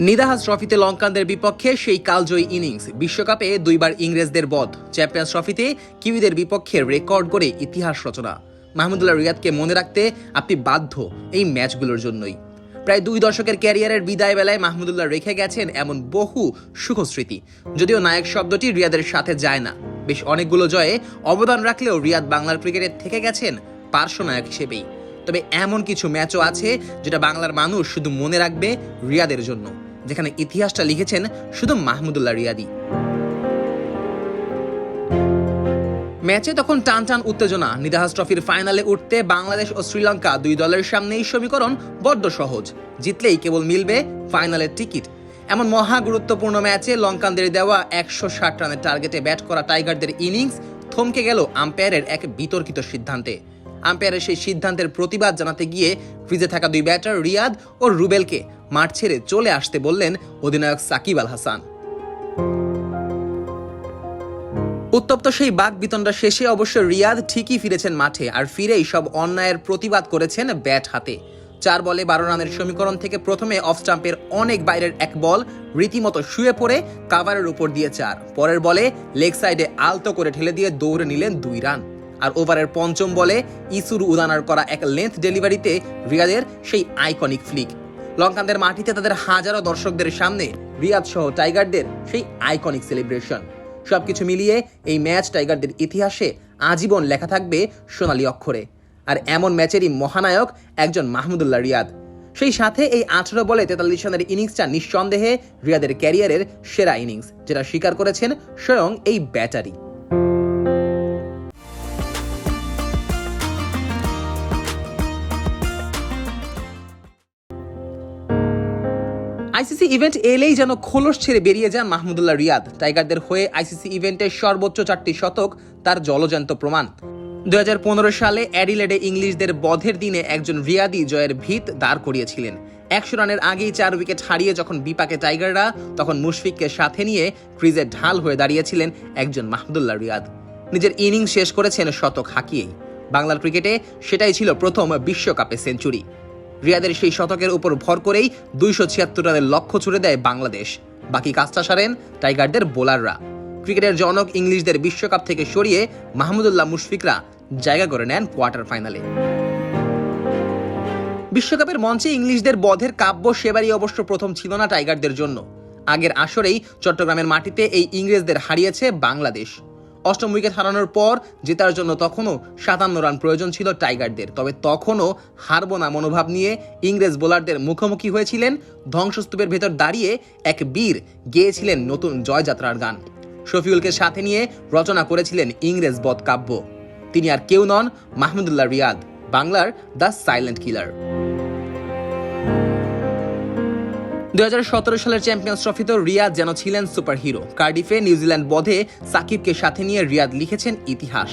নিদাহাস ট্রফিতে লঙ্কানদের বিপক্ষে সেই কালজয়ী ইনিংস। বিশ্বকাপে দুইবার ইংরেজদের বধ। চ্যাম্পিয়ন্স ট্রফিতে কিউইদের বিপক্ষে রেকর্ড করে ইতিহাস রচনা। মাহমুদুল্লাহ রিয়াদকে মনে রাখতে আপনি বাধ্য এই ম্যাচগুলোর জন্যই। প্রায় দুই দশকের ক্যারিয়ারের বিদায় বেলায় মাহমুদুল্লাহ রেখে গেছেন এমন বহু সুখস্মৃতি। যদিও নায়ক শব্দটি রিয়াদের সাথে যায় না। বেশ অনেকগুলো জয়ে অবদান রাখলেও রিয়াদ বাংলার ক্রিকেটে থেকে গেছেন পার্শ্বনায়ক হিসেবেই। তবে এমন কিছু ম্যাচও আছে যেটা বাংলার মানুষ শুধু মনে রাখবে রিয়াদের জন্য। যেখানে ইতিহাসটা লিখেছেন শুধু মাহমুদুল্লাহ রিয়াদি। ম্যাচে তখন টান টান উত্তেজনা, নিদাহাস ট্রফির ফাইনালে উঠতে বাংলাদেশ ও শ্রীলঙ্কা দুই দলের সামনেই সমীকরণ বড্ড সহজ। জিতলেই কেবল মিলবে ফাইনালের টিকিট। এমন মহা গুরুত্বপূর্ণ ম্যাচে লঙ্কানদের দেওয়া একশো ষাট রানের টার্গেটে ব্যাট করা টাইগারদের ইনিংস থমকে গেল আম্পায়ারের এক বিতর্কিত সিদ্ধান্তে। আম্পায়ারের সেই সিদ্ধান্তের প্রতিবাদ জানাতে গিয়ে ফ্রিজে থাকা দুই ব্যাটার রিয়াদ ও রুবেলকে মাঠ ছেড়ে চলে আসতে বললেন অধিনায়ক সাকিব আল হাসান। উত্তপ্ত সেই বাক বিতণ্ডা শেষে অবশ্য রিয়াদ ঠিকই ফিরেছেন মাঠে আর ফিরেই সব অন্যায়ের প্রতিবাদ করেছেন ব্যাট হাতে। চার বলে বারো রানের সমীকরণ থেকে প্রথমে অফ স্টাম্পের অনেক বাইরের এক বল রীতিমতো শুয়ে পড়ে কাভারের উপর দিয়ে চার। পরের বলে লেগ সাইডে আলতো করে ঠেলে দিয়ে দৌড়ে নিলেন দুই রান। আর ওভারের পঞ্চম বলে ইসুর উদানার করা এক লেন্থ ডেলিভারিতে রিয়াদের সেই আইকনিক ফ্লিক। লঙ্কানদের মাটিতে তাদের হাজারো দর্শকদের সামনে রিয়াদ সহ টাইগারদের সেই আইকনিক সেলিব্রেশন। সবকিছু মিলিয়ে এই ম্যাচ টাইগারদের ইতিহাসে আজীবন লেখা থাকবে সোনালি অক্ষরে। আর এমন ম্যাচেরই মহানায়ক একজন মাহমুদুল্লাহ রিয়াদ। সেই সাথে এই আঠারো বলে তেতাল্লিশ রানের ইনিংসটা নিঃসন্দেহে রিয়াদের ক্যারিয়ারের সেরা ইনিংস, যেটা স্বীকার করেছেন স্বয়ং এই ব্যাটারি। আইসিসি ইভেন্ট এলেই যেন খোলস ছেড়ে বেরিয়ে যান মাহমুদুল্লাহ রিয়াদ। টাইগারদের হয়ে আইসিসি ইভেন্টের সর্বোচ্চ চারটি শতক, তার জলজান্ত প্রমাণ। দুই হাজার পনেরো সালে অ্যাডিলেডে ইংলিশদের বধের দিনে একজন রিয়াদি জয়ের ভিত দাঁড় করিয়েছিলেন। একশো রানের আগেই চার উইকেট হারিয়ে যখন বিপাকে টাইগাররা, তখন মুশফিককে সাথে নিয়ে ক্রিজে ঢাল হয়ে দাঁড়িয়েছিলেন একজন মাহমুদুল্লাহ রিয়াদ। নিজের ইনিংস শেষ করেছেন শতক হাঁকিয়েই। বাংলার ক্রিকেটে সেটাই ছিল প্রথম বিশ্বকাপে সেঞ্চুরি। রিয়াদের সেই শতকের উপর ভর করেই দুইশো ছিয়াত্তর রানের লক্ষ্য ছুড়ে দেয় বাংলাদেশ। বাকি কাজটা সারেন টাইগারদের বোলাররা। ক্রিকেটের জনক ইংলিশদের বিশ্বকাপ থেকে সরিয়ে মাহমুদুল্লাহ মুশফিকরা জায়গা করে নেন কোয়ার্টার ফাইনালে। বিশ্বকাপের মঞ্চে ইংলিশদের বধের কাব্য সেবারই অবশ্য প্রথম ছিল না টাইগারদের জন্য। আগের আসরেই চট্টগ্রামের মাটিতে এই ইংরেজদের হারিয়েছে বাংলাদেশ। অষ্টম উইকেট হারানোর পর জেতার জন্য তখনও সাতান্ন রান প্রয়োজন ছিল টাইগারদের। তবে তখনও হারব না মনোভাব নিয়ে ইংরেজ বোলারদের মুখোমুখি হয়েছিলেন। ধ্বংসস্তূপের ভেতর দাঁড়িয়ে এক বীর গেয়েছিলেন নতুন জয়যাত্রার গান। শফিউলকে সাথে নিয়ে রচনা করেছিলেন ইংরেজ বধ কাব্য তিনি আর কেউ নন মাহমুদুল্লাহ রিয়াদ, বাংলার দ্য সাইলেন্ট কিলার। দু হাজার সতেরো সালের চ্যাম্পিয়ন্স ট্রফিতে রিয়াদ যেন ছিলেন সুপার হিরো কার্ডিফে, নিউজিল্যান্ড বধে সাকিবকে সাথে নিয়ে রিয়াদ লিখেছেন ইতিহাস।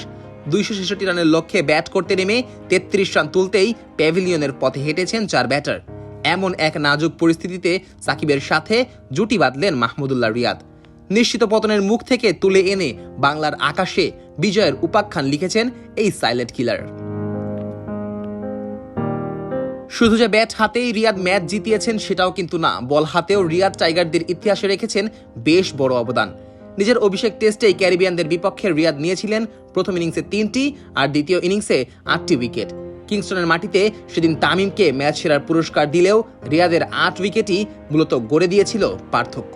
দুইশো ছেষট্টি রানের লক্ষ্যে ব্যাট করতে নেমে তেত্রিশ রান তুলতেই প্যাভিলিয়নের পথে হেঁটেছেন চার ব্যাটার। এমন এক নাজুক পরিস্থিতিতে সাকিবের সাথে জুটি বাঁধলেন মাহমুদুল্লাহ রিয়াদ। নিশ্চিত পতনের মুখ থেকে তুলে এনে বাংলার আকাশে বিজয়ের উপাখ্যান লিখেছেন এই সাইলেন্ট কিলার। শুধু যে ব্যাট হাতেই রিয়াদ ম্যাচ জিতিয়েছেন সেটাও কিন্তু না। বল হাতেও রিয়াদ টাইগারদের ইতিহাসে রেখেছেন বেশ বড় অবদান। নিজের অভিষেক টেস্টেই ক্যারিবিয়ানদের বিপক্ষে রিয়াদ নিয়েছিলেন প্রথম ইনিংসে তিনটি আর দ্বিতীয় ইনিংসে আটটি উইকেট। কিংস্টনের মাটিতে সেদিন তামিমকে ম্যাচ সেরার পুরস্কার দিলেও রিয়াদের আট উইকেটই মূলত গড়ে দিয়েছিল পার্থক্য।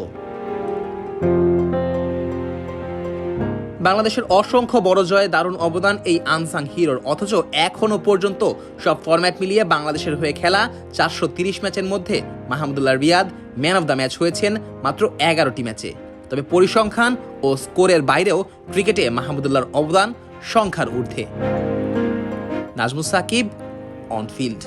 বাংলাদেশের অসংখ্য বড় জয়ে দারুণ অবদান এই আনসাং হিরোর। অথচ এখনও পর্যন্ত সব ফরম্যাট মিলিয়ে বাংলাদেশের হয়ে খেলা চারশো ম্যাচের মধ্যে Mahmudullah Riyad man of the match হয়েছেন মাত্র এগারোটি ম্যাচে। তবে পরিসংখ্যান ও স্কোরের বাইরেও ক্রিকেটে মাহমুদুল্লাহর অবদান সংখ্যার ঊর্ধ্বে। Najmus Shakib on field